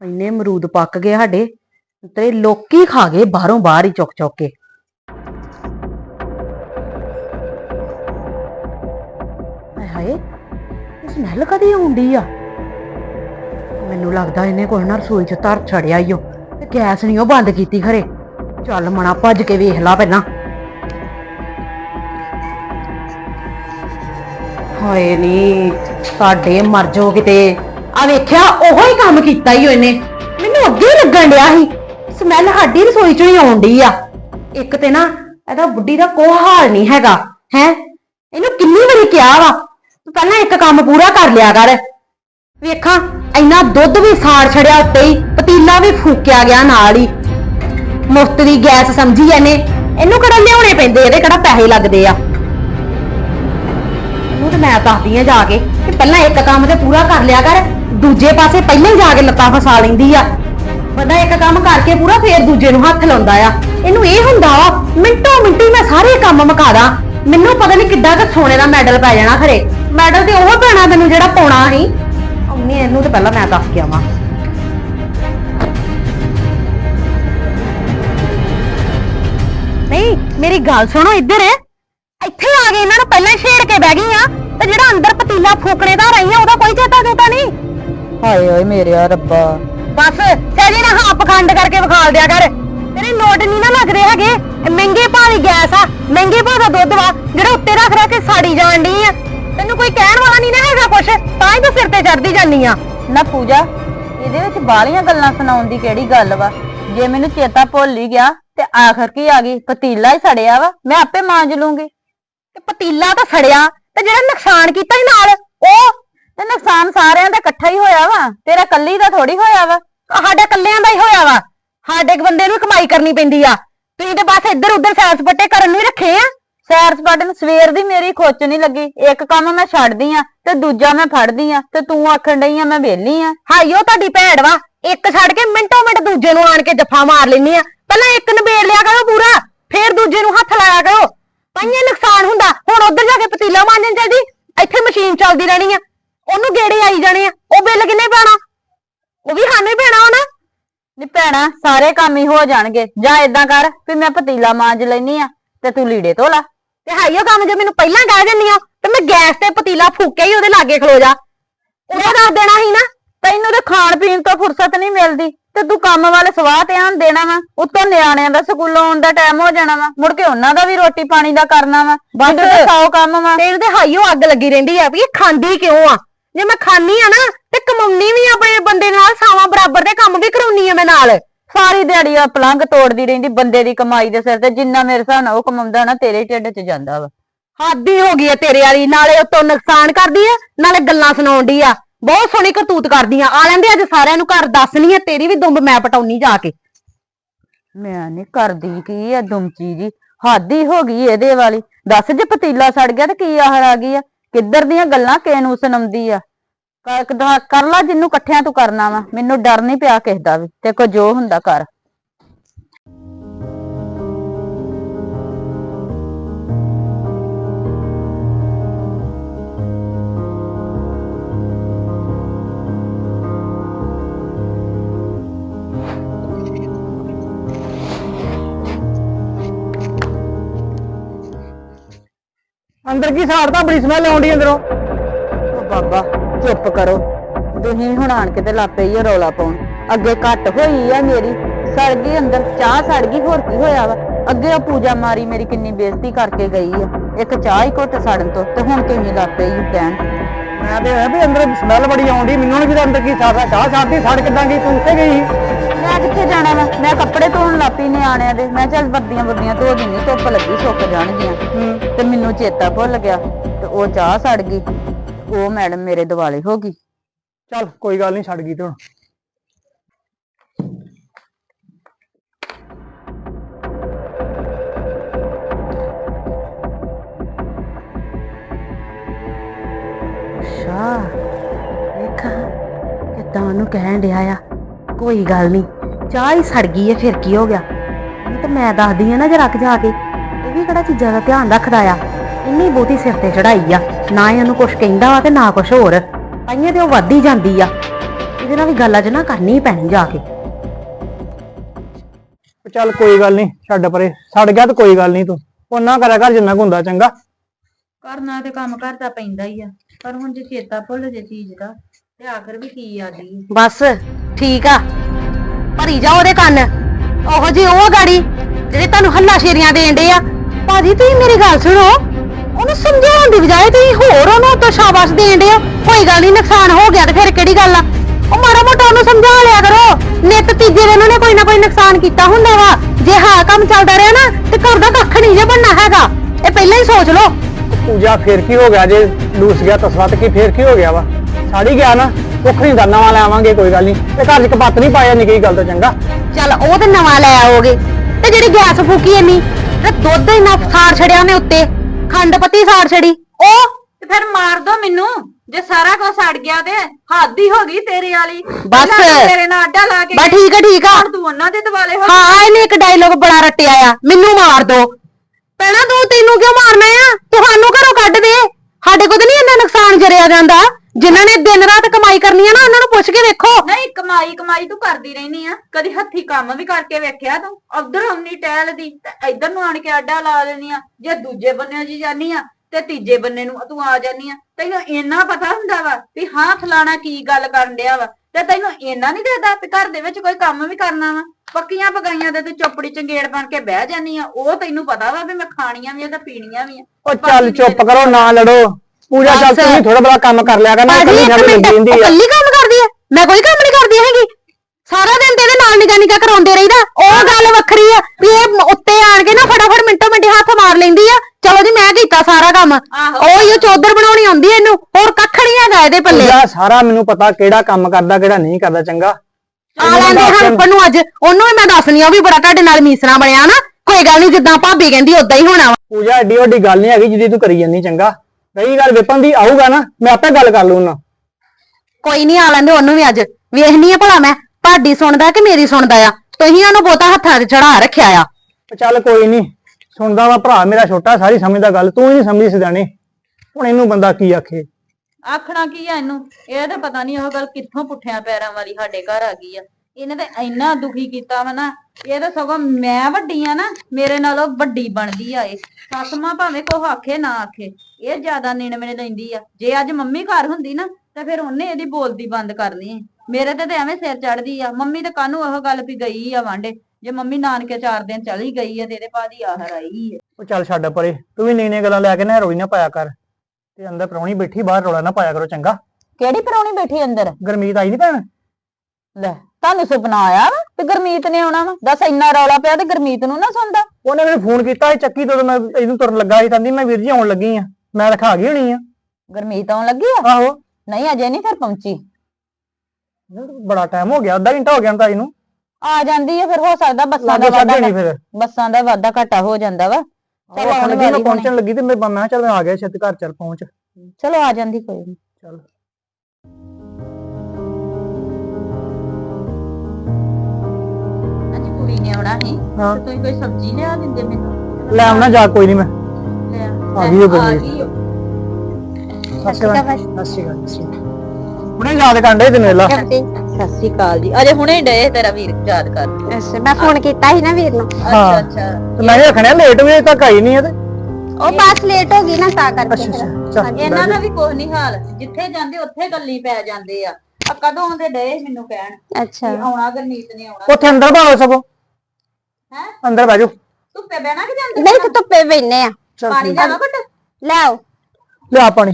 ਇੰਨੇ ਅਮਰੂਦ ਪੱਕ ਗਏ ਸਾਡੇ ਤੇ ਲੋਕੀ ਖਾ ਗਏ ਬਾਹਰੋਂ ਬਾਹਰ ਹੀ ਚੁੱਕ ਚੁੱਕ ਕੇ। ਹਾਏ ਹਾਏ ਇਹ ਸਮੈਲ ਕਦੀ ਆਉਂਦੀ ਆ? ਮੈਨੂੰ ਲੱਗਦਾ ਇਹਨੇ ਕੋਈ ਨਾ ਰਸੋਈ ਚ ਧਰ ਛੜਿਆ ਈਓ ਤੇ ਗੈਸ ਨਹੀਂ ਉਹ ਬੰਦ ਕੀਤੀ ਖਰੇ। ਚੱਲ ਮਣਾ ਭੱਜ ਕੇ ਵੇਖ ਲਾ ਪਹਿਲਾਂ। ਹਾਏ ਨੀ, ਸਾਡੇ ਮਰ ਜਾਓ ਕਿਤੇ। ਆ ਵੇਖਿਆ, ਉਹੋ ਹੀ ਕੰਮ ਕੀਤਾ ਹੀ ਉਹਨੇ। ਮੈਨੂੰ ਅੱਗੇ ਹੀ ਲੱਗਣ ਡਿਆ ਸੀ। ਸਮੈਲ ਸਾਡੀ ਰਸੋਈ ਚੋਂ ਹੀ ਆਉਣ ਡਈ ਆ। ਇੱਕ ਤੇ ਨਾ, ਇਹਦਾ ਬੁੱਢੀ ਦਾ ਕੋਈ ਹਾਲ ਨਹੀਂ ਹੈਗਾ, ਹੈ? ਇਹਨੂੰ ਕਿੰਨੀ ਵਾਰੀ ਕਿਹਾ ਵਾ, ਤੂੰ ਪਹਿਲਾਂ ਇੱਕ ਕੰਮ ਪੂਰਾ ਕਰ ਲਿਆ ਕਰ। ਵੇਖਾਂ, ਇੰਨਾ ਦੁੱਧ ਵੀ ਸਾੜ ਛੜਿਆ ਉੱਤੇ ਹੀ, ਪਤੀਲਾ ਵੀ ਫੂਕਿਆ ਗਿਆ ਨਾਲ ਹੀ। ਮੁਫਤ ਦੀ ਗੈਸ ਸਮਝੀ ਇਹਨੇ। ਇਹਨੂੰ ਕਿਹੜਾ ਲਿਆਉਣੇ ਪੈਂਦੇ, ਇਹਦੇ ਕਿਹੜਾ ਪੈਸੇ ਲੱਗਦੇ ਆ? ਉਹਨੂੰ ਤੇ ਮੈਂ ਦੱਸਦੀ ਆ ਜਾ ਕੇ, ਕਿ ਪਹਿਲਾਂ ਇੱਕ ਕੰਮ ਤੇ ਪੂਰਾ ਕਰ ਲਿਆ ਕਰ। ਦੂਜੇ ਪਾਸੇ ਪਹਿਲਾਂ ਹੀ ਜਾ ਕੇ ਲੱਤਾਂ ਫਸਾ ਲੈਂਦੀ ਆ। ਬੰਦਾ ਇੱਕ ਕੰਮ ਕਰਕੇ ਪੂਰਾ ਫੇਰ ਦੂਜੇ ਨੂੰ ਹੱਥ ਲਾਉਂਦਾ ਆ। ਇਹਨੂੰ ਇਹ ਹੁੰਦਾ ਵਾ, ਮਿੰਟੋ ਮਿੰਟੀ ਮੈਂ ਸਾਰੇ ਕੰਮ ਮੁਕਾ ਦਾਂ। ਮੈਨੂੰ ਪਤਾ ਨਹੀਂ ਕਿੱਦਾਂ ਕਿ ਸੋਨੇ ਦਾ ਮੈਡਲ ਪੈ ਜਾਣਾ ਖਰੇ। ਮੈਡਲ ਤੇ ਉਹ ਪੈਣਾ ਮੈਨੂੰ ਜਿਹੜਾ ਪਾਉਣਾ ਸੀ। ਅੰਮੀ ਇਹਨੂੰ ਤੇ ਪਹਿਲਾਂ ਮੈਂ ਦੱਸ ਕੇ ਆਵਾਂ। ਨਹੀਂ, ਮੇਰੀ ਗੱਲ ਸੁਣੋ ਇੱਧਰ। ਇੱਥੇ ਆ ਗਏ ਇਹਨਾਂ ਨੂੰ ਪਹਿਲਾਂ ਛੇੜ ਕੇ ਬਹਿ ਗਈ ਆ ਤੇ ਜਿਹੜਾ ਅੰਦਰ ਪਤੀਲਾ ਫੂਕਣੇ ਦਾ ਰਹੀ ਆ ਉਹਦਾ ਕੋਈ ਹਾਏ ਓਏ ਮੇਰੇ ਆ ਰੱਬਾ। ਬਸ ਸਹਿਜੇ ਨਾ ਹਾਂ ਪਖੰਡ ਕਰਕੇ ਵਿਖਾਲ ਦਿਆ ਕਰ। ਤੇਰੇ ਨੋਟ ਨਹੀਂ ਨਾ ਲੱਗਦੇ ਹੈਗੇ। ਇਹ ਮਹਿੰਗੇ ਭਾਅ ਦੀ ਗੈਸ ਆ। ਮਹਿੰਗੇ ਭਾਅ ਦਾ ਦੁੱਧ ਵਾ ਜਿਹੜਾ ਉੱਤੇ ਰੱਖ ਰੱਖ ਕੇ ਸਾੜੀ ਜਾਣ ਡਈ ਆ। ਤੈਨੂੰ ਕੋਈ ਕਹਿਣ ਵਾਲਾ ਨਹੀਂ ਨਾ ਹੈਗਾ ਕੁਛ? ਤਾਂ ਹੀ ਤੂੰ ਸਿਰ ਤੇ ਚੜਦੀ ਜਾਨੀ ਆ। ਨਾ ਪੂਜਾ ਇਹਦੇ ਵਿੱਚ ਬਾਹਲੀਆਂ ਗੱਲਾਂ ਸੁਣਾਉਣ ਦੀ ਕਿਹੜੀ ਗੱਲ ਵਾ? ਜੇ ਮੈਨੂੰ ਚੇਤਾ ਭੁੱਲ ਹੀ ਗਿਆ ਤੇ ਆਖਰ ਕੀ ਆ ਗਈ? ਪਤੀਲਾ ਹੀ ਸੜਿਆ ਵਾ। ਮੈਂ ਆਪੇ ਮਾਂਜ ਲੂੰਗੀ। ਤੇ ਪਤੀਲਾ ਤਾਂ ਸੜਿਆ ਤੇ ਜਿਹੜਾ ਨੁਕਸਾਨ ਕੀਤਾ ਸੀ ਨਾਲ ਉਹ? ਤੇ ਨੁਕਸਾਨ ਸਾਰਿਆਂ ਦਾ ਇਕੱਠਾ ਹੀ ਹੋਇਆ ਵਾ ਤੇਰਾ ਕੱਲੀ ਦਾ ਥੋੜੀ ਹੋਇਆ ਵਾ। ਸਾਡੇ ਕੱਲਿਆਂ ਦਾ ਹੀ ਹੋਇਆ ਵਾ। ਸਾਡੇ ਬੰਦੇ ਨੂੰ ਕਮਾਈ ਕਰਨੀ ਪੈਂਦੀ ਆ। ਤੁਸੀਂ ਤੇ ਬਸ ਇੱਧਰ ਉੱਧਰ ਸੈਰ ਸਪਾਟੇ ਕਰਨ ਨੂੰ ਹੀ ਰੱਖੇ ਆ। ਸੈਰ ਸਪਾਟੇ ਨੂੰ ਸਵੇਰ ਦੀ ਮੇਰੀ ਖੋਚ ਨਹੀਂ ਲੱਗੀ। ਇੱਕ ਕੰਮ ਮੈਂ ਛੱਡਦੀ ਆ ਤੇ ਦੂਜਾ ਮੈਂ ਫੜਦੀ ਆ ਤੇ ਤੂੰ ਆਖਣ ਡਈ ਆ, ਮੈਂ ਵਿਹਲੀ ਆ। ਹਾਈਓ ਤੁਹਾਡੀ ਭੈੜ ਵਾ। ਇੱਕ ਛੱਡ ਕੇ ਮਿੰਟੋ ਮਿੰਟ ਦੂਜੇ ਨੂੰ ਆਣ ਕੇ ਜੱਫਾ ਮਾਰ ਲੈਣੀ ਆ। ਪਹਿਲਾਂ ਇੱਕ ਨਿਬੇੜ ਲਿਆ ਕਰੋ ਪੂਰਾ, ਫੇਰ ਦੂਜੇ ਨੂੰ ਹੱਥ ਲਾਇਆ ਕਰੋ। ਤਾਂਹੀਓ ਨੁਕਸਾਨ ਹੁੰਦਾ। ਹੁਣ ਉੱਧਰ ਜਾ ਕੇ ਪਤੀਲਾ ਮਾਂਜਣ ਚਾਹੀਦੀ ਇੱਥੇ ਮਸ਼ੀਨ ਚੱਲਦੀ ਰਹਿਣੀ ਆ। ਉਹਨੂੰ ਗੇੜੇ ਆਈ ਜਾਣੇ ਆ। ਬਿੱਲ ਕਿੰਨੇ ਪਾਣਾ? ਉਹ ਵੀ ਸਾਨੂੰ ਹੀ ਪੈਣਾ ਹੋਣਾ ਨੀ। ਭੈਣਾ ਸਾਰੇ ਕੰਮ ਹੀ ਹੋ ਜਾਣਗੇ। ਜਾਂ ਏਦਾਂ ਕਰ ਵੀ ਮੈਂ ਪਤੀਲਾ ਮਾਂਜ ਲੈਨੀ ਆ ਤੇ ਤੂੰ ਲੀੜੇ ਧੋ ਲਾ। ਤੇ ਹਾਈਓ ਕੰਮ ਜੇ ਮੈਨੂੰ ਪਹਿਲਾਂ ਕਹਿ ਦਿੰਦੀ ਆ ਤੇ ਮੈਂ ਗੈਸ ਤੇ ਪਤੀਲਾ ਫੂਕਿਆ ਹੀ ਉਹਦੇ ਲਾਗੇ ਖਲੋ ਜਾ। ਉਹਨੇ ਦੱਸ ਦੇਣਾ ਸੀ ਨਾ ਤੈਨੂੰ ਤੇ ਖਾਣ ਪੀਣ ਤੋਂ ਫੁਰਸਤ ਨਹੀਂ ਮਿਲਦੀ ਤੇ ਤੂੰ ਕੰਮ ਵਾਲੇ ਸਵਾਹ ਧਿਆਨ ਦੇਣਾ ਵਾ। ਉੱਤੋਂ ਨਿਆਣਿਆਂ ਦਾ ਸਕੂਲੋਂ ਆਉਣ ਦਾ ਟਾਈਮ ਹੋ ਜਾਣਾ ਵਾ ਮੁੜ ਕੇ ਉਹਨਾਂ ਦਾ ਵੀ ਰੋਟੀ ਪਾਣੀ ਦਾ ਕਰਨਾ ਵਾ। ਬਸ। ਤੇ ਸੌ ਕੰਮ ਵਾ। ਤੇ ਇਹਦੇ ਹਾਈਓ ਅੱਗ ਲੱਗੀ ਰਹਿੰਦੀ ਆ ਵੀ ਇਹ ਖਾਂਦੀ ਕਿਉਂ ਆ? ਜੇ ਮੈਂ ਖਾਂਦੀ ਆ ਨਾ ਤੇ ਵੀ ਆਪਣੇ ਬੰਦੇ ਨਾਲ ਸਾਵਾਂ ਬਰਾਬਰ ਦੇ ਕੰਮ ਵੀ ਕਰਾਉਣੀ ਆ ਮੈਂ ਨਾਲ। ਸਾਰੀ ਦਿਹਾੜੀ ਆ ਪਲੰਗ ਤੋੜਦੀ ਰਹਿੰਦੀ, ਬੰਦੇ ਦੀ ਕਮਾਈ ਦੇ ਸਿਰ ਤੇ ਜਿੰਨਾ ਮੇਰੇ ਹਿਸਾਬ ਨਾਲ ਉਹ ਕਮਾਉਂਦਾ ਨਾ, ਤੇਰੇ ਢਿੱਡ 'ਚ ਜਾਂਦਾ ਵਾ। ਹੱਦ ਹੀ ਹੋ ਗਈ ਆ ਤੇਰੇ ਵਾਲੀ, ਨਾਲੇ ਉਤੋਂ ਨੁਕਸਾਨ ਕਰਦੀ ਆ, ਨਾਲੇ ਗੱਲਾਂ ਸੁਣਾਉਂਦੀ ਆ। ਬਹੁਤ ਸੋਹਣੀ ਕਰਤੂਤ ਕਰਦੀ ਆ। ਆ ਲੈਂਦੇ ਅੱਜ ਸਾਰਿਆਂ ਨੂੰ ਘਰ ਦੱਸਣੀ ਆ, ਤੇਰੀ ਵੀ ਦੁੰਬ ਮੈਂ ਪਟਾਉਣੀ ਜਾ ਕੇ। ਮੈਂ ਨਹੀਂ ਕਰਦੀ ਕੀ ਆ ਦੁਮਚੀ ਜੀ ਹੱਦ ਹੀ ਹੋ ਗਈ ਇਹਦੇ ਵਾਲੀ। ਦੱਸ ਜੇ ਪਤੀਲਾ ਸੜ ਗਿਆ ਤੇ ਕੀ ਆਹਰ ਆ ਗਈ ਆ। ਕਿੱਧਰ ਦੀਆਂ ਗੱਲਾਂ ਕਿਸ ਨੂੰ ਸੁਣਾਉਂਦੀ ਆ? ਕਰ ਕਦਾ- ਕਰ ਲਾ ਜਿੰਨੂੰ ਇਕੱਠਿਆਂ ਤੂੰ ਕਰਨਾ ਵਾ। ਮੈਨੂੰ ਡਰ ਨਹੀਂ ਪਿਆ ਕਿਸੇ ਦਾ ਵੀ। ਤੇ ਕੋ ਜੋ ਹੁੰਦਾ ਕਰ। ਅੰਦਰ ਕੀ ਸਾੜਦਾ? ਬੜੀ ਸਮੈਲ ਆਉਂਦੀ ਅੰਦਰੋਂ। ਓ ਬਾਬਾ। ਚੁੱਪ ਕਰੋ। ਤੁਸੀਂ ਹੁਣ ਆਣ ਕੇ ਤੇ ਲਾਪੇ ਹੀ ਰੌਲਾ ਪਾਉਣ। ਅੱਗੇ ਘੱਟ ਹੋਈ ਆ ਮੇਰੀ। ਸੜ ਗਈ ਅੰਦਰ ਚਾਹ ਸੜ ਗਈ ਹੋਰ ਕੀ ਹੋਇਆ ਵਾ? ਅੱਗੇ ਉਹ ਪੂਜਾ ਮਾਰੀ ਮੇਰੀ ਕਿੰਨੀ ਬੇਇੱਜ਼ਤੀ ਕਰਕੇ ਗਈ ਆ। ਇੱਕ ਚਾਹ ਹੀ ਘੁੱਟ ਸੜਨ ਤੋਂ ਤੇ ਹੁਣ ਤੁਸੀਂ ਲਾਪੇ ਹੀ ਕਹਿਣ। ਮੈਂ ਤੇ ਹੋਇਆ ਵੀ ਅੰਦਰ ਸਮੈਲ ਬੜੀ ਆਉਂਦੀ ਮੈਨੂੰ ਨਹੀਂ ਪਤਾ ਅੰਦਰ ਕੀ ਸਾੜਦਾ ਚਾਹ ਸਾੜਦੀ ਸੜ ਕਿੱਦਾਂ ਗਈ ਤੂੰ ਉੱਥੇ ਗਈ? ਮੈਂ ਕਿੱਥੇ ਜਾਣਾ ਵਾ? ਮੈਂ ਕੱਪੜੇ ਧੋਣ ਲੱਪੀ ਨਿਆਣਿਆਂ ਦੇ। ਮੈਂ ਚੱਲ ਵਰਦੀਆਂ ਵਰਦੀਆਂ ਧੋ ਦਿੰਨੀ ਧੁੱਪ ਲੱਗੀ ਸੁੱਕ ਜਾਣਗੀਆਂ। ਤੇ ਮੈਨੂੰ ਚੇਤਾ ਭੁੱਲ ਗਿਆ। ਤੇ ਉਹ ਚਾਹ ਸੜ ਗਈ। ਉਹ ਮੈਡਮ ਮੇਰੇ ਦਿਵਾਲੇ ਹੋ ਗਈ। ਚੱਲ ਕੋਈ ਗੱਲ ਨਹੀਂ ਛੱਡ ਗਈ ਤੇ ਹੁਣ। ਅੱਛਾ ਵੇਖਾਂ ਕਿਦਾਂ ਉਹਨੂੰ ਕਹਿਣ ਡਿਆ ਆ। ਕੋਈ ਗੱਲ ਨਹੀਂ ਚਾਹ ਹੀ ਸੜ ਗਈ ਹੈ ਫਿਰ ਕੀ ਹੋ ਗਿਆ? ਇਹ ਤਾਂ ਮੈਂ ਦੱਸਦੀ ਆ ਨਾ ਜੇ ਰੱਖ ਜਾ ਕੇ। ਇਹ ਵੀ ਕਿਹੜਾ ਚੀਜ਼ਾਂ ਦਾ ਧਿਆਨ ਰੱਖਦਾ ਆ। ਇੰਨੀ ਬਹੁਤੀ ਸਿਰ ਤੇ ਚੜਾਈ ਆ। ਨਾ ਹੀ ਉਹਨੂੰ ਕੁਝ ਕਹਿੰਦਾ ਵਾ ਤੇ ਨਾ ਕੁਝ ਹੋਰ। ਤਾਈਆਂ ਤੇ ਉਹ ਵੱਧ ਹੀ ਜਾਂਦੀ ਆ। ਇਹਦੇ ਨਾਲ ਵੀ ਗੱਲ ਅੱਜ ਨਾ ਕਰਨੀ ਪੈਣੀ ਜਾ ਕੇ। ਚੱਲ ਕੋਈ ਗੱਲ ਨਹੀਂ ਛੱਡ ਪਰੇ। ਛੱਡ ਗਿਆ ਤਾਂ ਕੋਈ ਗੱਲ ਨਹੀਂ ਤੂੰ। ਉਹਨਾਂ ਕਰਿਆ ਕਰ ਜਿੰਨਾ ਕੁ ਹੁੰਦਾ ਚੰਗਾ। ਕਰਨਾ ਤੇ ਕੰਮ ਕਰਦਾ ਪੈਂਦਾ ਹੀ ਆ। ਪਰ ਹੁਣ ਜੇ ਚੇਤਾ ਭੁੱਲ ਜੇ ਚੀਜ਼ ਦਾ ਤੇ ਆਖਰ ਵੀ ਕੀ ਆ ਗਈ ਬਸ ਠੀਕ ਆ। ਭਰੀ ਜਾ ਉਹਦੇ ਕੰਨ। ਉਹੋ ਜੀ ਉਹ ਗਾੜੀ ਜਿਹੜੇ ਤੁਹਾਨੂੰ ਹੱਲਾ ਸ਼ੇਰੀਆਂ ਦੇਣ ਡੇ ਆ। ਭਾਜੀ ਤੁਸੀਂ ਮੇਰੀ ਗੱਲ ਸੁਣੋ। ਉਹਨੂੰ ਸਮਝਾਉਣ ਦੀ ਬਜਾਏ ਤੁਸੀਂ ਹੋਰ ਉਹਨੂੰ ਤਾਂ ਸ਼ਾਬਾਸ਼ ਦੇਣ ਡੇ ਹੋ। ਕੋਈ ਗੱਲ ਨਹੀਂ ਨੁਕਸਾਨ ਹੋ ਗਿਆ ਤੇ ਫਿਰ ਕਿਹੜੀ ਗੱਲ ਆ? ਉਹ ਮਾੜਾ ਮੋਟਾ ਉਹਨੂੰ ਸਮਝਾ ਲਿਆ ਕਰੋ। ਨਿੱਤ ਤੀਜੇ ਦਿਨ ਉਹਨੇ ਕੋਈ ਨਾ ਕੋਈ ਨੁਕਸਾਨ ਕੀਤਾ ਹੁੰਦਾ ਵਾ। ਜੇ ਹਾਂ ਕੰਮ ਚੱਲਦਾ ਰਿਹਾ ਨਾ ਤੇ ਘਰ ਦਾ ਕੱਖ ਨਹੀਂ ਜੇ ਬਣਨਾ ਹੈਗਾ। ਇਹ ਪਹਿਲਾਂ ਹੀ ਸੋਚ ਲਓ। ਪੂਜਾ ਫੇਰ ਕੀ ਹੋ ਗਿਆ? ਜੇ ਲੂਸ ਗਿਆ ਤਸਵਤ ਕੀ ਫੇਰ ਕੀ ਹੋ ਗਿਆ ਵਾ? ਸਾੜੀ ਗਿਆ ਨਾ ਕੁੱਖ ਨਹੀਂ ਦਾ ਨਵਾਂ ਲੈ ਆਵਾਂਗੇ ਕੋਈ ਗੱਲ ਨਹੀਂ ਤੇ ਘਰ 'ਚ ਕਪੱਤ ਨਹੀਂ ਪਾਇਆ ਨਿੱਕੀ ਗੱਲ ਤੋਂ ਚੰਗਾ। ਚੱਲ ਉਹ ਤੇ ਨਵਾਂ ਲੈ ਆਓਗੇ। ਤੇ ਜਿਹੜੀ ਗੈਸ ਫੂਕੀ ਇੰਨੀ ਤੇ ਦੁੱਧ ਇੰਨਾ ਸਾੜ ਛੜਿਆ ਉਹਨੇ ਉੱਤੇ। ਖੰਡ ਪੱਤੀ ਸਾੜ ਛੜੀ। ਉਹ ਤੇ ਫਿਰ ਮਾਰ ਦੋ ਮੈਨੂੰ। ਜੇ ਸਾਰਾ ਕੁਝ ਸੜ ਗਿਆ ਤੇ ਹੱਦ ਹੀ ਹੋ ਗਈ ਤੇਰੇ ਵਾਲੀ। ਬਸ। ਪਹਿਲਾਂ ਤੂੰ ਤੇਰੇ ਨਾਲ ਅੱਡਾ ਲਾ ਕੇ ਬਸ ਠੀਕ ਆ ਠੀਕ ਆ। ਹੁਣ ਤੂੰ ਉਹਨਾਂ ਦੇ ਦਿਵਾਲੇ ਹੋ ਹਾਂ ਇਹਨੇ ਇੱਕ ਡਾਇਲੋਗ ਬੜਾ ਰੱਟਿਆ ਆ। ਮੈਨੂੰ ਮਾਰ ਦੋ। ਪਹਿਲਾਂ ਤੂੰ ਤੈਨੂੰ ਕਿਉਂ ਮਾਰਨਾ ਆ? ਤੁਹਾਨੂੰ ਘਰੋਂ ਕੱਢ ਦੇ। ਸਾਡੇ ਕੋਲ ਤਾਂ ਨਹੀਂ ਇੰਨਾ ਨੁਕਸਾਨ ਜਰਿਆ ਜਾਂਦਾ। ਜਿਨ੍ਹਾਂ ਨੇ ਦਿਨ ਰਾਤ ਕਮਾਈ ਕਰਨੀ ਆ ਨਾ ਉਹਨਾਂ ਨੂੰ ਪੁੱਛ ਕੇ ਵੇਖੋ। ਨਹੀਂ ਕਮਾਈ ਕਮਾਈ ਤੂੰ ਕਰਦੀ ਰਹਿਨੀ ਆ। ਕਦੀ ਹੱਥੀ ਕੰਮ ਵੀ ਕਰਕੇ ਵੇਖਿਆ ਤੂੰ? ਉਧਰ ਆਉਣੀ ਟਹਿਲ ਦੀ ਤੇ ਇੱਧਰ ਨੂੰ ਆਣ ਕੇ ਅੱਡਾ ਲਾ ਲੈਨੀ ਆ। ਜੇ ਦੂਜੇ ਬੰਨੇ ਜੀ ਜਾਨੀ ਆ ਤੇ ਤੀਜੇ ਬੰਨੇ ਨੂੰ ਤੂੰ ਆ ਜਾਨੀ ਆ। ਤੈਨੂੰ ਇੰਨਾ ਪਤਾ ਹੁੰਦਾ ਵਾ ਵੀ ਹਾਂ ਫਲਾਣਾ ਕੀ ਗੱਲ ਕਰਨ ਡਿਆ ਵਾ। ਤੇ ਤੈਨੂੰ ਇੰਨਾ ਨਹੀਂ ਦੇਦਾ ਵੀ ਘਰ ਦੇ ਵਿੱਚ ਕੋਈ ਕੰਮ ਵੀ ਕਰਨਾ ਵਾ। ਪੱਕੀਆਂ ਪਕਾਈਆਂ ਦੇ ਤੂੰ ਚੋਪੜੀ ਚੰਗੇੜ ਬਣ ਕੇ ਬਹਿ ਜਾਨੀ ਆ। ਉਹ ਤੈਨੂੰ ਪਤਾ ਵਾ ਵੀ ਮੈਂ ਖਾਣੀਆਂ ਵੀ ਆ ਤੇ ਪੀਣੀਆਂ ਵੀ ਆ। ਉਹ ਚੱਲ ਚੁੱਪ ਕਰੋ ਨਾ ਲੜੋ। ਪੂਜਾ ਚੱਲ ਤੂੰ ਵੀ ਥੋੜਾ ਬੜਾ ਕੰਮ ਕਰ ਲਿਆ ਕਰ ਨਾ ਭਾਜੀ ਕੱਲੀ ਇੱਕ ਨਾਲ ਮਿੰਟ ਲੱਗੀ ਰਹਿੰਦੀ ਉਹ ਆ ਕੱਲੀ ਕੰਮ ਕਰਦੀ ਹੈ ਮੈਂ ਕੋਈ ਕੰਮ ਨਹੀਂ ਕਰਦੀ ਹੈਗੀ। ਸਾਰਾ ਦਿਨ ਤੇ ਇਹਦੇ ਨਾਲ ਨਿਗਾ ਨਿਗਾ ਕਰਾਉਂਦੇ ਰਹੀਦਾ। ਉਹ ਗੱਲ ਵੱਖਰੀ ਆ ਵੀ ਇਹ ਉੱਤੇ ਆਣ ਕੇ ਨਾ ਫਟਾਫਟ ਮਿੰਟੋ ਮਿੰਟ ਹੱਥ ਮਾਰ ਲੈਂਦੀ ਆ। ਚਲੋ ਜੀ ਮੈਂ ਕੀਤਾ ਸਾਰਾ ਕੰਮ। ਉਹ ਹੀ ਉਹ ਚੌਧਰ ਬਣਾਉਣੀ ਆਉਂਦੀ ਆ ਇਹਨੂੰ। ਹੋਰ ਕੱਖ ਨਹੀਂ ਹੈਗਾ ਇਹਦੇ ਪੱਲੇ। ਪੂਜਾ ਸਾਰਾ ਮੈਨੂੰ ਪਤਾ ਕਿਹੜਾ ਕੰਮ ਕਰਦਾ ਕਿਹੜਾ ਨਹੀਂ ਕਰਦਾ ਚੰਗਾ। ਆ ਲੈਂਦੇ ਹਰਪਨ ਨੂੰ ਅੱਜ। ਉਹਨੂੰ ਵੀ ਮੈਂ ਦੱਸਣੀ ਆ ਉਹ ਵੀ ਬੜਾ ਤੁਹਾਡੇ ਨਾਲ ਮੀਸਣਾ ਬਣਿਆ ਨਾ। ਕੋਈ ਗੱਲ ਨਹੀਂ ਜਿੱਦਾਂ ਭਾਬੀ ਕਹਿੰਦੀ ਉਦਾਂ ਹੀ ਹੋਣਾ ਵਾ। ਪੂਜਾ ਏਡੀ ਵੱਡੀ ਗੱਲ ਨਹੀਂ ਹੈਗੀ ਜਿਹਦੀ ਤੂੰ ਕਰੀ ਜਾਂਦੀ ਚੰਗਾ। ਰਹੀ ਗੱਲ ਵਿਪਨ ਦੀ ਆਊਗਾ ਨਾ ਮੈਂ ਆਪੇ ਗੱਲ ਕਰ ਲੂੰਗਾ ਕੋਈ ਨਹੀਂ ਆ ਲੈਂਦੇ ਉਹਨੂੰ ਵੀ ਅੱਜ। ਵੇਖਣੀ ਆ ਭਲਾ ਮੈਂ ਤੁਹਾਡੀ ਸੁਣਦਾ ਕਿ ਮੇਰੀ ਸੁਣਦਾ ਆ? ਤੁਸੀਂ ਉਹਨੂੰ ਬਹੁਤਾ ਹੱਥਾਂ 'ਚ ਚੜਾ ਰੱਖਿਆ ਆ। ਚੱਲ ਕੋਈ ਨਹੀਂ ਸੁਣਦਾ ਵਾ ਭਰਾ ਮੇਰਾ ਛੋਟਾ ਸਾਰੀ ਸਮਝਦਾ ਗੱਲ ਤੂੰ ਹੀ ਨਹੀਂ ਸਮਝੀ ਸਿਦਾਣੇ ਹੁਣ ਇਹਨੂੰ ਬੰਦਾ ਕੀ ਆਖੇ? ਆਖਣਾ ਕੀ ਆ ਇਹਨੂੰ? ਇਹ ਤਾਂ ਪਤਾ ਨਹੀਂ ਉਹ ਗੱਲ ਕਿੱਥੋਂ ਪੁੱਠਿਆਂ ਪੈਰਾਂ ਵਾਲੀ ਸਾਡੇ ਘਰ ਆ ਗਈ ਆ। ਇਹਨੇ ਤਾਂ ਇੰਨਾ ਦੁਖੀ ਕੀਤਾ ਵਾ ਨਾ ਇਹ ਤਾਂ ਸਗੋਂ ਮੈਂ ਵੱਡੀ ਆ ਨਾ ਮੇਰੇ ਨਾਲੋਂ ਵੱਡੀ ਬਣਦੀ ਆ ਇਹ। ਸੱਸ ਮਾਂ ਭਾਵੇਂ ਕੋ ਆਖੇ ਨਾ ਆਖੇ ਇਹ ਜ਼ਿਆਦਾ ਨਿਣਮਣੇ ਲੈਂਦੀ ਆ। ਜੇ ਅੱਜ ਮੰਮੀ ਘਰ ਹੁੰਦੀ ਨਾ ਤਾਂ ਫਿਰ ਉਹਨੇ ਇਹਦੀ ਬੋਲਦੀ ਬੰਦ ਕਰਨੀ ਮੇਰੇ ਤੇ ਤਾਂ ਐਵੇਂ ਸਿਰ ਚੜਦੀ ਆ। ਮੰਮੀ ਤਾਂ ਕਾਹਨੂੰ ਉਹ ਗੱਲ ਵੀ ਗਈ ਆ ਵਾਂਡੇ ਜੇ ਮੰਮੀ ਨਾਨਕੇ ਚਾਰ ਦਿਨ ਚਲੀ ਗਈ ਆ ਤੇ ਇਹਦੇ ਬਾਅਦ ਹੀ ਆਹਰ ਆਈ ਆ। ਉਹ ਚੱਲ ਛੱਡ ਪਰੇ ਤੂੰ ਵੀ ਨੀਨੇ ਗੱਲਾਂ ਲੈ ਕੇ ਨਾ ਰੋਈ ਨਾ ਪਾਇਆ ਕਰ। ਤੇ ਅੰਦਰ ਪ੍ਰਾਹੁਣੀ ਬੈਠੀ ਬਾਹਰ ਰੌਲਾ ਨਾ ਪਾਇਆ ਕਰੋ ਚੰਗਾ। ਕਿਹੜੀ ਪਰੌਣੀ ਬੈਠੀ ਅੰਦਰ? ਗਰਮੀਤ ਆਈ ਨਹੀਂ ਭੈਣ? ਲੈ। ਤੁਹਾਨੂੰ ਸੁਪਨਾ ਆਇਆ ਵਾ ਤੇ ਗਰਮੀਤ ਨੇ ਆਉਣਾ ਵਾ। ਦੱਸ ਇੰਨਾ ਰੌਲਾ ਪਿਆ ਤੇ ਗਰਮੀਤ ਨੂੰ ਨਾ ਸੁਣਦਾ। ਉਹਨੇ ਮੈਨੂੰ ਫੋਨ ਕੀਤਾ ਸੀ ਚੱਕੀ ਤੋਂ ਮੈਂ ਇਹਨੂੰ ਤੁਰਨ ਲੱਗਾ ਸੀ ਕਹਿੰਦੀ ਮੈਂ ਵੀਰ ਜੀ ਆਉਣ ਲੱਗੀ ਆ ਮੈਂ ਰਖਾ ਗਈ ਹੋਣੀ ਆ। ਗਰਮੀਤ ਆਉਣ ਲੱਗੀ ਆ? ਆਹੋ। ਨਹੀਂ ਅਜੇ ਨਹੀਂ ਫਿਰ ਪਹੁੰਚੀ। ਬੜਾ ਟਾਈਮ ਹੋ ਗਿਆ ਅੱਧਾ ਘੰਟਾ ਹੋ ਗਿਆ ਤਾਂ ਇਹਨੂੰ। ਆ ਜਾਂਦੀ ਆ ਫਿਰ ਹੋ ਸਕਦਾ ਬੱਸਾਂ ਦਾ ਵਾਧਾ ਨਹੀਂ ਬੱਸਾਂ ਦਾ ਵਾਧਾ ਘਾਟਾ ਹੋ ਜਾਂਦਾ ਵਾ। ਚਲੋ ਆਉਣ ਵਾਲੀ। ਪਹੁੰਚਣ ਲੱਗੀ ਤੇ ਮੈਂ ਮੈਂ ਚੱਲ ਆ ਗਿਆ ਛੇਤੀ ਘਰ ਚੱਲ ਪਹੁੰਚ। ਚਲੋ ਆ ਜਾਂਦੀ ਕੋਈ ਨੀ। ਚੱਲ। ਹਾਂਜੀ ਆਉਣਾ ਸੀ ਹਾਂ। ਤੁਸੀਂ ਕੋਈ ਸਬਜ਼ੀ ਲਿਆ ਦਿੰਦੇ ਮੈਨੂੰ? ਲੈ ਆਉਣਾ ਜਾ ਕੋਈ ਨਹੀਂ ਮੈਂ। ਲੈ ਆ। ਗਈ ਉਹ ਉਹ। ਸਤਿ ਸ਼੍ਰੀ ਅਕਾਲ। ਸਤਿ ਸ਼੍ਰੀ ਅਕਾਲ ਸਤਿ ਸ਼੍ਰੀ ਅਕਾਲ। ਹੁਣੇ ਯਾਦ ਕਰਦੇ ਤੈਨੂੰ ਵੇਲਾ। ਸਤਿ ਸ਼੍ਰੀ ਅਕਾਲ ਜੀ। ਅਜੇ ਹੁਣੇ ਡਏ ਤੇਰਾ ਵੀਰ ਯਾਦ ਕਰ ਅੱਛਾ ਮੈਂ ਫੋਨ ਕੀਤਾ ਸੀ ਨਾ ਵੀਰ ਨੂੰ। ਅੱਛਾ ਅੱਛਾ। ਤੇ ਮੈਂ ਆਖਣਿਆ ਲੇਟ ਵੀ ਅਜੇ ਤੱਕ ਆਈ ਨਹੀਂ ਹੈ ਤੇ ਉਹ ਬਸ ਲੇਟ ਹੋ ਗਈ ਨਾ ਤਾਂ ਕਰਕੇ ਅੱਛਾ ਅੱਛਾ ਚੱਲ ਇਹਨਾਂ ਦਾ ਵੀ ਕੁਝ ਨਹੀਂ ਹਾਲ। ਜਿੱਥੇ ਜਾਂਦੇ ਉੱਥੇ ਗੱਲੀ ਪੈ ਜਾਂਦੇ ਆ। ਆ ਕਦੋਂ ਆਉਂਦੇ ਡਏ ਮੈਨੂੰ ਕਹਿਣ। ਅੱਛਾ। ਵੀ ਆਉਣਾ ਗਰਮੀਤ ਨੇ ਆਉਣਾ। ਉੱਥੇ ਅੰਦਰ ਭਾਵੇਂ ਸਗੋਂ। ਹੈ? ਅੰਦਰ ਬਹਿ ਜਾਓ। ਧੁੱਪੇ ਬਹਿਣਾ ਕਿ ਜਾਂਦੇ ਨਹੀਂ ਤੇ ਧੁੱਪੇ ਬੈਨੇ ਆ। ਚੱਲ ਪਾਣੀ ਠੀਕ। ਲਿਆਵਾ ਘੁੱਟ। ਲੈ ਆਓ ਲਿਆ ਪਾਣੀ।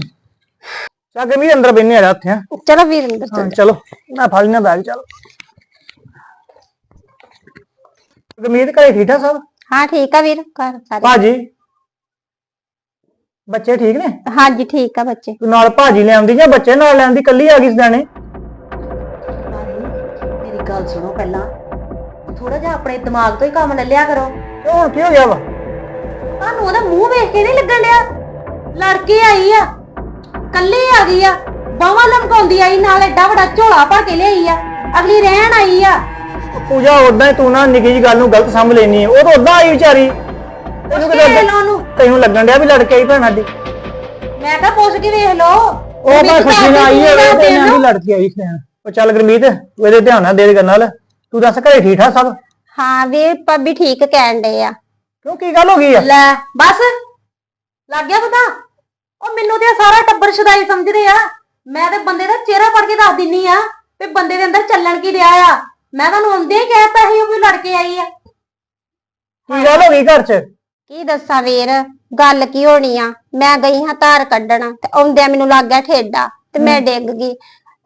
ਚੱਲ ਵੀ ਅੰਦਰ ਬੈਨੇ ਆ ਜਾ ਉੱਥੇ ਹੈਂ। ਚਲੋ ਵੀਰ ਅੰਦਰ ਹਾਂ ਚਲੋ। ਮੈਂ ਫੜ ਲੈਣਾ ਬੈਗ ਚਲ। ਗਮੀਤ ਘਰੇ ਠੀਕ ਠਾਕ ਸਭ? ਹਾਂ ਠੀਕ ਆ ਵੀਰ ਘਰ ਸਾਰੇ ਭਾਜੀ? ਬੱਚੇ ਠੀਕ ਨੇ? ਹਾਂਜੀ ਠੀਕ ਆ ਬੱਚੇ। ਤੂੰ ਨਾਲ ਭਾਜੀ ਲੈ ਆਉਂਦੀ ਜਾਂ ਬੱਚੇ ਨਾਲ ਲੈ ਆਉਂਦੀ ਕੱਲੀ ਆ ਗਈ ਸਦਾਣੇ ਮੇਰੀ ਗੱਲ ਸੁਣੋ ਪਹਿਲਾਂ। ਥੋੜਾ ਜਿਹਾ ਆਪਣੇ ਦਿਮਾਗ ਤੋਂ ਹੀ ਕੰਮ ਲੈ ਲਿਆ ਕਰੋ। ਤੇ ਹੁਣ ਕੀ ਹੋ ਗਿਆ ਵਾ? ਤੁਹਾਨੂੰ ਉਹਦਾ ਮੂੰਹ ਵੇਖ ਕੇ ਨਹੀਂ ਲੱਗਣ ਡਿਆ? ਲੜ ਕੇ ਆਈ ਆ। ਕੱਲੀ ਆ ਗਈ ਆ। ਬਾਵਾ ਲਮਕਾਉਂਦੀ ਆਈ ਨਾਲ ਐਡਾ ਵੱਡਾ ਝੋਲਾ ਭਰ ਕੇ ਲਿਆਈ ਆ। ਅਗਲੀ ਰਹਿਣ ਆਈ ਆ। ਪੂਜਾ ਉਦਾਂ ਹੀ ਤੂੰ ਨਾ ਨਿੱਕੀ ਜੀ ਗੱਲ ਨੂੰ ਗਲਤ ਸਮਝ ਲੈਣੀ ਉਹ ਤਾਂ ਉਦਾਂ ਆਈ ਵਿਚਾਰੀ। ਤੈਨੂੰ ਵੇਖ ਕਿਤੇ ਲਓ ਉਹਨੂੰ। ਤੈਨੂੰ ਲੱਗਣ ਡਿਆ ਵੀ ਲੜ ਕੇ ਆਈ ਭੈਣ ਸਾਡੀ ਮੈਂ ਕਿਹਾ ਪੁੱਛ ਕੇ ਵੇਖ ਲਓ। ਉਹ ਮੈਂ ਖੁਸ਼ੀ ਨਾਲ ਆਈ ਹੈ ਤੇ ਇਹਨਾਂ ਦੀ ਲੜ ਕੇ ਆਈ ਭੈਣ ਉਹ ਚੱਲ ਗੁਰਮੀਤ ਤੂੰ ਇਹਦੇ ਧਿਆਨ ਨਾਲ ਦੇ ਗੱਲ ਨਾਲ। ਤੂੰ ਦੱਸ ਘਰੇ ਠੀਕ ਠਾਕ ਸਭ? ਹਾਂ ਵੀਰ ਭਾਬੀ ਠੀਕ ਕਹਿਣ ਡੇ ਆ। ਕਿਉਂ ਕੀ ਗੱਲ ਹੋ ਗਈ ਆ? ਲੈ ਬਸ। ਲੱਗ ਗਿਆ ਪਤਾ? ਉਹ ਮੈਨੂੰ ਤੇ ਇਹ ਸਾਰਾ ਟੱਬਰ ਸ਼ਦਾਈ ਸਮਝਦੇ ਆ। ਮੈਂ ਤੇ ਬੰਦੇ ਦਾ ਚਿਹਰਾ ਪੜ ਕੇ ਦੱਸ ਦਿੰਨੀ ਆ ਵੀ ਬੰਦੇ ਦੇ ਅੰਦਰ ਚੱਲਣ ਕੀ ਰਿਹਾ ਆ। ਮੈਂ ਤੁਹਾਨੂੰ ਆਉਂਦੇ ਹੀ ਕਹਿਤਾ ਸੀ ਉਹ ਵੀ ਲੜ ਕੇ ਆਈ ਆ। ਕੀ ਗੱਲ ਹੋ ਗਈ ਘਰ 'ਚ? ਕੀ ਦੱਸਾਂ ਵੀਰ ਗੱਲ ਕੀ ਹੋਣੀ ਆ? ਮੈਂ ਗਈ ਹਾਂ ਧਾਰ ਕੱਢਣ ਤੇ ਆਉਂਦਿਆਂ ਮੈਨੂੰ ਲੱਗ ਗਿਆ ਠੇਡਾ ਤੇ ਮੈਂ ਡਿੱਗ ਗਈ।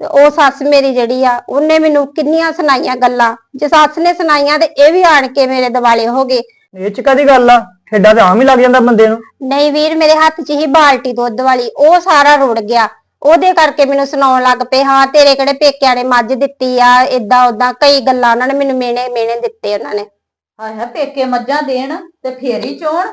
ਤੇ ਉਹ ਸੱਸ ਮੇਰੀ ਜਿਹੜੀ ਆ ਉਹਨੇ ਮੈਨੂੰ ਕਿੰਨੀਆਂ ਸੁਣਾਈਆਂ ਗੱਲਾਂ। ਜੇ ਸੱਸ ਨੇ ਸੁਣਾਈਆਂ ਤੇ ਇਹ ਵੀ ਆਣ ਕੇ ਮੇਰੇ ਦਿਵਾਲੇ ਹੋ ਗਏ। ਇਹ 'ਚ ਕਾਦੀ ਗੱਲ ਆ? ਠੇਡਾ ਤੇ ਆਮ ਹੀ ਲੱਗ ਜਾਂਦਾ ਬੰਦੇ ਨੂੰ। ਨਹੀਂ ਵੀਰ ਮੇਰੇ ਹੱਥ 'ਚ ਹੀ ਬਾਲਟੀ ਦੁੱਧ ਵਾਲੀ ਉਹ ਸਾਰਾ ਰੁੜ ਗਿਆ। ਉਹਦੇ ਕਰਕੇ ਮੈਨੂੰ ਸੁਣਾਉਣ ਲੱਗ ਪਏ ਹਾਂ ਤੇਰੇ ਕਿਹੜੇ ਪੇਕਿਆਂ ਨੇ ਮੱਝ ਦਿੱਤੀ ਆ ਇਦਾਂ ਉਦਾਂ ਕਈ ਗੱਲਾਂ ਉਹਨਾਂ ਨੇ ਮੈਨੂੰ ਮੇਣੇ ਮੇਣੇ ਦਿੱਤੇ ਉਹਨਾਂ ਨੇ। ਹਾਏ ਹਾਏ ਪੇਕੇ ਮੱਝਾਂ ਦੇਣ ਤੇ ਫੇਰ ਹੀ ਚੋਣ?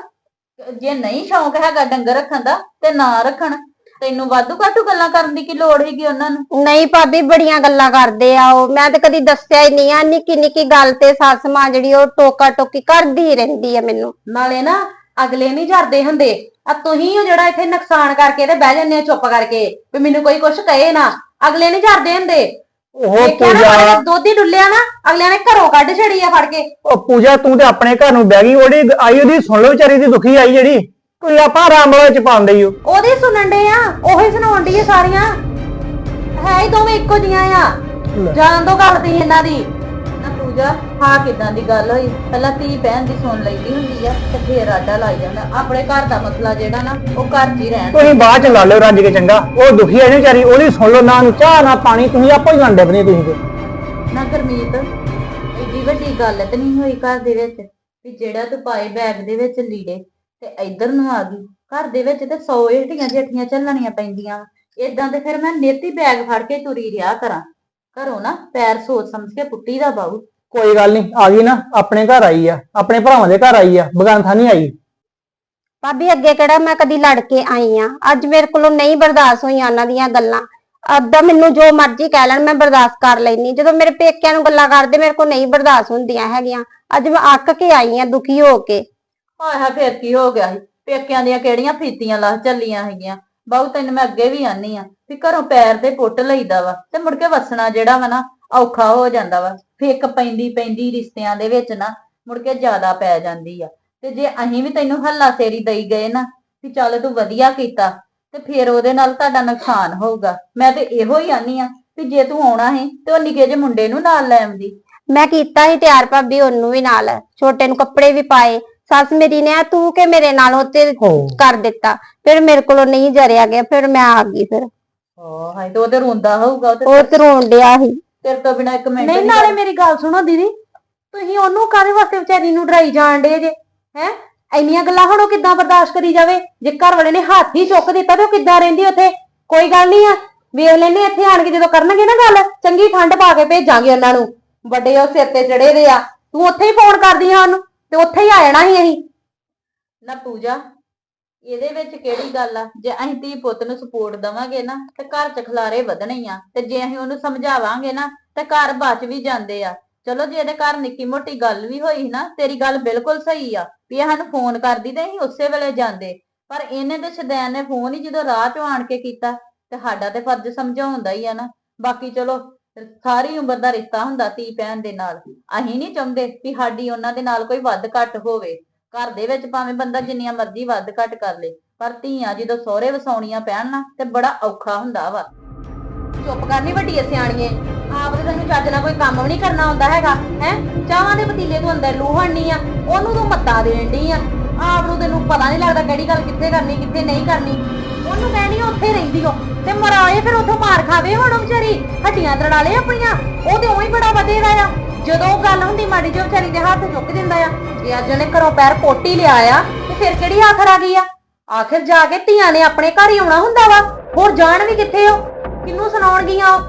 ਜੇ ਨਹੀਂ ਸ਼ੌਂਕ ਹੈਗਾ ਡੰਗਰ ਰੱਖਣ ਦਾ ਤੇ ਨਾ ਰੱਖਣ। ਤੈਨੂੰ ਵਾਧੂ ਘਾਟੂ ਗੱਲਾਂ ਕਰਨ ਦੀ ਕੀ ਲੋੜ ਹੈਗੀ ਉਹਨਾਂ ਨੂੰ? ਨਹੀਂ ਭਾਬੀ ਬੜੀਆਂ ਗੱਲਾਂ ਕਰਦੇ ਆ ਉਹ। ਮੈਂ ਤੇ ਕਦੀ ਦੱਸਿਆ ਹੀ ਨਹੀਂ ਆ। ਨਿੱਕੀ ਨਿੱਕੀ ਗੱਲ ਤੇ ਸੱਸ ਮਾਂ ਜਿਹੜੀ ਉਹ ਟੋਕਾ ਟੋਕੀ ਕਰਦੀ ਰਹਿੰਦੀ ਆ ਮੈਨੂੰ। ਨਾਲੇ ਨਾ ਅਗਲੇ ਨਹੀਂ ਜਰਦੇ ਹੁੰਦੇ। ਆ ਤੁਸੀਂ ਹੋ ਜਿਹੜਾ ਇੱਥੇ ਨੁਕਸਾਨ ਕਰਕੇ ਤੇ ਬਹਿ ਜੰਨੇ ਚੁੱਪ ਕਰਕੇ। ਵੀ ਮੈਨੂੰ ਕੋਈ ਕੁਛ ਕਹੇ ਨਾ। ਅਗਲੇ ਨਹੀਂ ਜਰਦੇ ਹੁੰਦੇ। ਉਹ ਦੇਖਿਆ ਨਾ ਪੂਜਾ ਦੁੱਧ ਹੀ ਡੁੱਲਿਆ ਨਾ। ਅਗਲਿਆਂ ਨੇ ਘਰੋਂ ਕੱਢ ਛੜੀ ਆ ਫੜ ਕੇ। ਉਹ ਪੂਜਾ ਤੂੰ ਤੇ ਆਪਣੇ ਘਰ ਨੂੰ ਬਹਿ ਗਈ। ਉਹਦੀ ਆਈ ਉਹਦੀ ਸੁਣ ਲਓ ਵਿਚਾਰੀ ਦੀ ਦੁਖੀ ਆਈ ਜਿਹੜੀ। ਕੋਈ ਆਪਾਂ ਰਾਮਲਾ ਚ ਪਾਉਂਦੇ ਹੀ ਉਹ ਉਹਦੇ ਸੁਣਨ ਦੇ ਆ ਉਹੀ ਸੁਣਾਉਣ ਦੀ ਆ ਸਾਰੀਆਂ। ਹੈ ਹੀ ਦੋਵੇਂ ਇੱਕੋ ਜੀਆਂ ਆ। ਜਾਣ ਦੋ ਗੱਲ ਤੀ ਇਹਨਾਂ ਦੀ। ਨਾ ਪੂਜਾ ਹਾਂ ਕਿਦਾਂ ਦੀ ਗੱਲ ਹੋਈ? ਪਹਿਲਾਂ ਧੀ ਭੈਣ ਦੀ ਸੁਣ ਲਈਦੀ ਹੁੰਦੀ ਆ ਤੇ ਫੇਰ ਆਡਾ ਲਾਈ ਜਾਂਦਾ। ਆਪਣੇ ਘਰ ਦਾ ਮਸਲਾ ਜਿਹੜਾ ਨਾ ਉਹ ਘਰ 'ਚ ਹੀ ਰਹਿਣ ਤੁਸੀਂ ਬਾਅਦ ਚ ਲਾ ਲਿਓ ਰੱਜ ਕੇ ਚੰਗਾ। ਉਹ ਦੁਖੀ ਆਈ ਵਿਚਾਰੀ ਉਹਦੀ ਸੁਣ ਲਓ ਨਾ ਨੂੰ ਚਾਹ ਨਾ ਪਾਣੀ ਤੁਸੀਂ ਆਪੋ ਹੀ ਗੰਡੇ ਬਣੀ ਤੁਸੀਂ ਤੇ। ਨਾ ਗਰਮੀਤ ਏਡੀ ਵੱਡੀ ਗੱਲ ਤੇ ਨਹੀਂ ਹੋਈ ਘਰ ਦੇ ਵਿੱਚ? ਵੀ ਜਿਹੜਾ ਤੂੰ ਪਾਏ ਬੈਗ ਦੇ ਵਿੱਚ ਲੀੜੇ ਤੇ ਇੱਧਰ ਨੂੰ ਆ ਗਈ। ਘਰ ਦੇ ਵਿੱਚ ਤੇ 100 ਏਟੀਆਂ ਜੇਠੀਆਂ ਚੱਲਣੀਆਂ ਪੈਂਦੀਆਂ ਇਦਾਂ ਤੇ ਫਿਰ ਮੈਂ ਨੇਤੀ ਬੈਗ ਫੜ ਕੇ ਤੁਰੀ ਰਿਆ ਕਰਾਂ। ਘਰੋਂ ਨਾ ਪੈਰ ਸੋਚ ਸਮਝ ਕੇ ਪੁੱਟੀ ਦਾ ਬਾਹੂ ਕੋਈ ਗੱਲ ਨਹੀਂ ਆ ਗਈ ਨਾ ਆਪਣੇ ਘਰ ਆਈ ਆ। ਆਪਣੇ ਭਰਾਵਾਂ ਦੇ ਘਰ ਆਈ ਆ ਬਗਾਨਥਾ ਨਹੀਂ ਆਈ। ਭਾਬੀ ਅੱਗੇ ਕਿਹੜਾ ਮੈਂ ਕਦੀ ਲੜ ਕੇ ਆਈ ਆ? ਅੱਜ ਮੇਰੇ ਕੋਲੋਂ ਨਹੀਂ ਬਰਦਾਸ਼ਤ ਹੋਈਆਂ ਉਹਨਾਂ ਦੀਆਂ ਗੱਲਾਂ। ਅੱਦਾ ਮੈਨੂੰ ਜੋ ਮਰਜ਼ੀ ਕਹਿ ਲੈਣ ਮੈਂ ਬਰਦਾਸ਼ਤ ਕਰ ਲੈਣੀ ਜਦੋਂ ਮੇਰੇ ਪੇਕਿਆਂ ਨੂੰ ਗੱਲਾਂ ਕਰਦੇ ਮੇਰੇ ਕੋਲ ਨਹੀਂ ਬਰਦਾਸ਼ਤ ਹੁੰਦੀਆਂ ਹੈਗੀਆਂ। ਅੱਜ ਮੈਂ ਅੱਕ ਕੇ ਆਈ ਆ ਦੁਖੀ ਹੋ ਕੇ। ਹਾਏ ਹਾਏ ਫੇਰ ਕੀ ਹੋ ਗਿਆ ਸੀ? ਪੇਕਿਆਂ ਦੀਆਂ ਕਿਹੜੀਆਂ ਫੀਤੀਆਂ ਲਾਹ ਚੱਲੀਆਂ ਹੈਗੀਆਂ? ਬਾਹੂ ਤੈਨੂੰ ਮੈਂ ਅੱਗੇ ਵੀ ਆਨੀ ਆ ਵੀ ਘਰੋਂ ਪੈਰ ਤੇ ਪੁੱਟ ਲਈਦਾ ਵਾ ਤੇ ਮੁੜ ਕੇ ਵਸਣਾ ਜਿਹੜਾ ਵਾ ਨਾ ਔਖਾ ਹੋ ਜਾਂਦਾ ਵਾ। ਫੇਕ ਪੈਂਦੀ ਪੈਂਦੀ ਰਿਸ਼ਤਿਆਂ ਦੇ ਵਿੱਚ ਨਾ ਮੁੜ ਕੇ ਜ਼ਿਆਦਾ ਪੈ ਜਾਂਦੀ ਆ। ਤੇ ਜੇ ਅਸੀਂ ਵੀ ਤੈਨੂੰ ਹੱਲਾ ਸੇਰੀ ਦਈ ਗਏ ਨਾ ਵੀ ਚੱਲ ਤੂੰ ਵਧੀਆ ਕੀਤਾ ਤੇ ਫਿਰ ਉਹਦੇ ਨਾਲ ਤੁਹਾਡਾ ਨੁਕਸਾਨ ਹੋਊਗਾ। ਮੈਂ ਤੇ ਇਹੋ ਹੀ ਆਨੀ ਆ ਵੀ ਜੇ ਤੂੰ ਆਉਣਾ ਹੈ ਤੇ ਉਹ ਨਿੱਕੇ ਜਿਹੇ ਮੁੰਡੇ ਨੂੰ ਨਾਲ ਲੈ ਆਉਂਦੀ। ਮੈਂ ਕੀਤਾ ਸੀ ਤਿਆਰ ਭਾਬੀ ਉਹਨੂੰ ਵੀ ਨਾਲ। ਛੋਟੇ ਨੂੰ ਕੱਪੜੇ ਵੀ ਪਾਏ। ਸੱਸ ਮੇਰੀ ਨੇ ਆ ਤੂੰ ਕਿ ਮੇਰੇ ਨਾਲ ਉੱਤੇ ਹੋ। ਕਰ ਦਿੱਤਾ? ਫਿਰ ਮੇਰੇ ਕੋਲੋਂ ਨਹੀਂ ਜਰਿਆ ਗਿਆ ਫਿਰ ਮੈਂ ਆ ਗਈ ਫਿਰ। ਓ ਹਾਏ ਤੇ ਉਹ ਤੇ ਰੋਂਦਾ ਹੋਊਗਾ ਉਹ ਤੇ ਉਹ ਤੇ ਰੋਣ ਡਿਆ ਸੀ। ਤੇਰੇ ਤੋਂ ਬਿਨਾ ਇੱਕ ਮਿੰਟ ਨਹੀਂ ਨੀ ਨਾਲੇ ਮੇਰੀ ਗੱਲ ਸੁਣੋ ਦੀਦੀ ਤੁਸੀਂ ਉਹਨੂੰ ਕਾਹਦੇ ਵਾਸਤੇ ਵਿਚਾਰੀ ਨੂੰ ਡਰਾਈ ਜਾਣ ਡੇ ਜੇ? ਹੈ? ਇੰਨੀਆਂ ਗੱਲਾਂ ਹੁਣ ਉਹ ਕਿੱਦਾਂ ਬਰਦਾਸ਼ਤ ਕਰੀ ਜਾਵੇ? ਜੇ ਘਰ ਵਾਲੇ ਨੇ ਹੱਥ ਹੀ ਚੁੱਕ ਦਿੱਤਾ ਤੇ ਉਹ ਕਿੱਦਾਂ ਰਹਿੰਦੀ ਉੱਥੇ? ਕੋਈ ਗੱਲ ਨਹੀਂ ਆ। ਵੇਖ ਲੈਨੇ ਇੱਥੇ ਆਣ ਕੇ ਜਦੋਂ ਕਰਨਗੇ ਨਾ ਗੱਲ ਚੰਗੀ ਠੰਡ ਪਾ ਕੇ ਭੇਜਾਂਗੇ ਉਹਨਾਂ ਨੂੰ। ਵੱਡੇ ਉਹ ਸਿਰ ਤੇ ਚੜੇ ਦੇ ਆ। ਤੂੰ ਉੱਥੇ ਹੀ ਫੋਨ ਕਰਦੀ ਆ ਉਹਨੂੰ। ਤੇ ਉੱਥੇ ਹੀ ਆ ਜਾਣਾ ਸੀ ਅਸੀਂ। ਨਾ ਪੂਜਾ, ਇਹਦੇ ਵਿੱਚ ਕਿਹੜੀ ਗੱਲ ਆ? ਜੇ ਅਸੀਂ ਧੀ ਪੁੱਤ ਨੂੰ ਸਪੋਰਟ ਦਵਾਂਗੇ ਨਾ, ਤੇ ਘਰ ਚ ਖਲਾਰੇ ਵਧਣੇ ਹੀ ਆ। ਤੇ ਜੇ ਅਸੀਂ ਉਹਨੂੰ ਸਮਝਾਵਾਂਗੇ ਨਾ, ਤੇ ਘਰ ਬਚ ਵੀ ਜਾਂਦੇ ਆ। ਚਲੋ ਜੇ ਇਹਦੇ ਘਰ ਨਿੱਕੀ ਮੋਟੀ ਗੱਲ ਵੀ ਹੋਈ ਨਾ, ਤੇਰੀ ਗੱਲ ਬਿਲਕੁਲ ਸਹੀ ਆ, ਵੀ ਇਹ ਸਾਨੂੰ ਫੋਨ ਕਰਦੀ ਤੇ ਅਸੀਂ ਉਸੇ ਵੇਲੇ ਜਾਂਦੇ। ਪਰ ਇਹਨੇ ਤੇ ਸ਼ਦੈਨ ਨੇ ਫੋਨ ਹੀ ਜਦੋਂ ਰਾਹ ਚੋਂ ਆਣ ਕੇ ਕੀਤਾ, ਤੇ ਸਾਡਾ ਤੇ ਫਰਜ਼ ਸਮਝਾਉਂਦਾ ਹੀ ਆ ਨਾ। ਬਾਕੀ ਚਲੋ ਸਾਰੀ ਉਮਰ ਦਾ ਰਿਸ਼ਤਾ ਹੁੰਦਾ ਧੀ ਭੈਣ ਦੇ ਨਾਲ। ਅਸੀਂ ਨਹੀਂ ਚਾਹੁੰਦੇ ਵੀ ਸਾਡੀ ਉਹਨਾਂ ਦੇ ਨਾਲ ਕੋਈ ਵੱਧ ਘੱਟ ਹੋਵੇ। ਘਰ ਦੇ ਵਿੱਚ ਭਾਵੇਂ ਬੰਦਾ ਜਿੰਨੀਆਂ ਮਰਜ਼ੀ ਵੱਧ ਘੱਟ ਕਰ ਲੇ, ਪਰ ਧੀਆਂ ਜਦੋਂ ਸਹੁਰੇ ਵਸਾਉਣੀਆਂ ਪੈਣ ਨਾ, ਤੇ ਬੜਾ ਔਖਾ ਹੁੰਦਾ ਵਾ। ਚੁੱਪ ਕਰਨੀ ਵੱਡੀ ਸਿਆਣੀਏ। ਆਪ ਤੇ ਤੈਨੂੰ ਚੱਜ ਨਾਲ ਕੋਈ ਕੰਮ ਵੀ ਨਹੀਂ ਕਰਨਾ ਹੁੰਦਾ ਹੈਗਾ, ਹੈ? ਚਾਹਾਂ ਦੇ ਪਤੀਲੇ ਤੋਂ ਅੰਦਰ ਲੂਹਣ ਨਹੀਂ ਆ, ਉਹਨੂੰ ਤੂੰ ਮੱਤਾ ਦੇਣ ਡਈ ਆ। ਆਪ ਨੂੰ ਤੈਨੂੰ ਪਤਾ ਨਹੀਂ ਲੱਗਦਾ ਕਿਹੜੀ ਗੱਲ ਕਿੱਥੇ ਕਰਨੀ, ਕਿੱਥੇ ਨਹੀਂ ਕਰਨੀ। ਉਹਨੂੰ ਕਹਿਣੀ ਆ ਉੱਥੇ ਰਹਿੰਦੀ ਓ ਤੇ ਮਰਾਏ ਫਿਰ ਉੱਥੋਂ ਮਾਰ ਖਾਵੇ ਹੁਣ ਉਹ ਵਿਚਾਰੀ। ਹੱਡੀਆਂ ਤੜਾ ਆਪਣੀਆਂ ਉਹ ਤੇ ਉਹੀ ਬੜਾ ਵਧੇਗਾ ਆ। ਜਦੋਂ ਗੱਲ ਹੁੰਦੀ ਮਾੜੀ ਜਿਹੀ ਵਿਚਾਰੀ ਦੇ ਹੱਥ ਚੁੱਕ ਦਿੰਦਾ ਆ। ਜੇ ਅੱਜ ਉਹਨੇ ਘਰੋਂ ਪੈਰ ਪੋਟੀ ਲਿਆ ਆ, ਤੇ ਫਿਰ ਕਿਹੜੀ ਆਖਰ ਆ ਗਈ ਆ? ਆਖਿਰ ਜਾ ਕੇ ਧੀਆਂ ਨੇ ਆਪਣੇ ਘਰ ਹੀ ਆਉਣਾ ਹੁੰਦਾ ਵਾ। ਹੋਰ ਜਾਣ ਵੀ ਕਿੱਥੇ ਹੋ ਕਿੰਨੂੰ ਸੁਣਾਉਣਗੀਆਂ ਉਹ?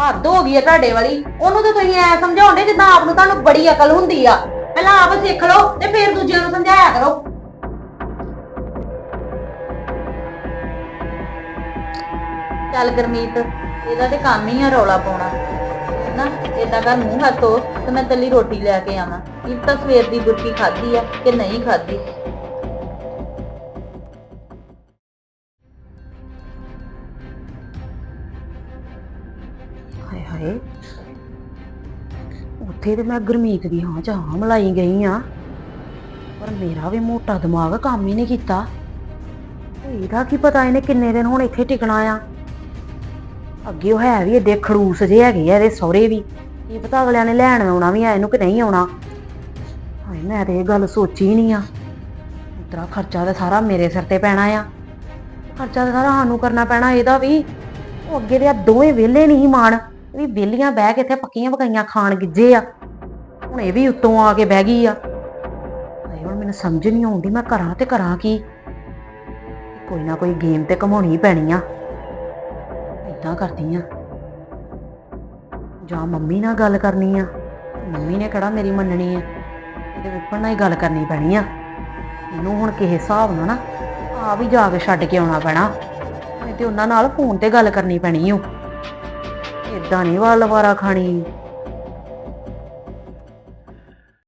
ਹੱਦ ਹੋ ਗਈ ਆ ਤੁਹਾਡੇ ਵਾਲੀ। ਉਹਨੂੰ ਤਾਂ ਤੁਸੀਂ ਐ ਸਮਝਾਉਂਦੇ ਜਿੱਦਾਂ ਆਪ ਨੂੰ ਤੁਹਾਨੂੰ ਬੜੀ ਅਕਲ ਹੁੰਦੀ ਆ। ਪਹਿਲਾਂ ਆਪ ਸਿੱਖ ਲਓ ਤੇ ਫਿਰ ਦੂਜਿਆਂ ਨੂੰ ਸਮਝਾਇਆ ਕਰੋ। ਚੱਲ ਗਰਮੀਤ, ਇਹਦਾ ਤੇ ਕੰਮ ਹੀ ਆ ਰੌਲਾ ਪਾਉਣਾ। ਨਾ, ਏਦਾਂ ਕਰ ਮੂੰਹ ਹੱਥ ਧੋ ਤੇ ਮੈਂ ਤੱਲੀ ਰੋਟੀ ਲੈ ਕੇ ਆਵਾਂ। ਇਹ ਤਾਂ ਸਵੇਰ ਦੀ ਬੁਰਕੀ ਖਾਧੀ ਆ ਕਿ ਨਹੀਂ ਖਾਧੀ? ਹਾਏ ਹਾਏ। ਉੱਥੇ ਤੇ ਮੈਂ ਗੁਰਮੀਤ ਦੀ ਹਾਂ ਚਾਹ ਮਲਾਈ ਗਈ ਆ। ਪਰ ਮੇਰਾ ਵੀ ਮੋਟਾ ਦਿਮਾਗ ਕੰਮ ਹੀ ਨਹੀਂ ਕੀਤਾ। ਇਹਦਾ ਕੀ ਪਤਾ ਇਹਨੇ ਕਿੰਨੇ ਦਿਨ ਹੁਣ ਇੱਥੇ ਟਿਕਣਾ ਆ। ਅੱਗੇ ਉਹ ਹੈ ਵੀ ਏਡੇ ਖੜੂਸ ਜੇ ਹੈਗੇ ਆ ਇਹਦੇ ਸਹੁਰੇ ਵੀ। ਕੀ ਪਤਾ ਅਗਲਿਆਂ ਨੇ ਲੈਣ ਆਉਣਾ ਵੀ ਆ, ਇਹਨੂੰ ਕਿ ਨਹੀਂ ਆਉਣਾ। ਹਾਏ, ਮੈਂ ਤੇ ਇਹ ਗੱਲ ਸੋਚੀ ਹੀ ਨਹੀਂ ਆ। ਉਤਰਾ ਖਰਚਾ ਤਾਂ ਸਾਰਾ ਮੇਰੇ ਸਿਰ ਤੇ ਪੈਣਾ ਆ। ਖਰਚਾ ਤਾਂ ਸਾਰਾ ਸਾਨੂੰ ਕਰਨਾ ਪੈਣਾ ਇਹਦਾ ਵੀ। ਉਹ ਅੱਗੇ ਦੇ ਆ ਦੋਵੇਂ ਵਿਹਲੇ ਨਹੀਂ ਸੀ ਮਾਣ। ਇਹ ਵੀ ਵਿਹਲੀਆਂ ਬਹਿ ਕੇ ਇੱਥੇ ਪੱਕੀਆਂ ਪਕਾਈਆਂ ਖਾਣ ਗਿੱਜੇ ਆ। ਹੁਣ ਇਹ ਵੀ ਉੱਤੋਂ ਆ ਕੇ ਬਹਿ ਗਈ ਆ। ਹਾਏ, ਹੁਣ ਮੈਨੂੰ ਸਮਝ ਨਹੀਂ ਆਉਂਦੀ ਮੈਂ ਕਰਾਂ ਤੇ ਕਰਾਂ ਕੀ। ਕੋਈ ਨਾ ਕੋਈ ਗੇਮ ਤੇ ਕਮਾਉਣੀ ਪੈਣੀ ਆ। ਇਦਾਂ ਕਰਦੀ ਆ? ਜਾਂ ਮੰਮੀ ਨਾਲ ਗੱਲ ਕਰਨੀ ਆ? ਮੰਮੀ ਨੇ ਕਿਹੜਾ ਮੇਰੀ ਮੰਨਣੀ ਆ? ਇਹਦੇ ਉੱਪਰ ਨਾਲ ਹੀ ਗੱਲ ਕਰਨੀ ਪੈਣੀ ਆ। ਇਹਨੂੰ ਹੁਣ ਕਿਸੇ ਹਿਸਾਬ ਨਾਲ ਨਾ ਆ ਵੀ ਜਾ ਕੇ ਛੱਡ ਕੇ ਆਉਣਾ ਪੈਣਾ। ਨਹੀਂ ਤੇ ਉਹਨਾਂ ਨਾਲ ਫੋਨ ਤੇ ਗੱਲ ਕਰਨੀ ਪੈਣੀ ਓ। ਇਦਾਂ ਨਹੀਂ ਵਾਲ ਵਾਰਾ ਖਾਣੀ।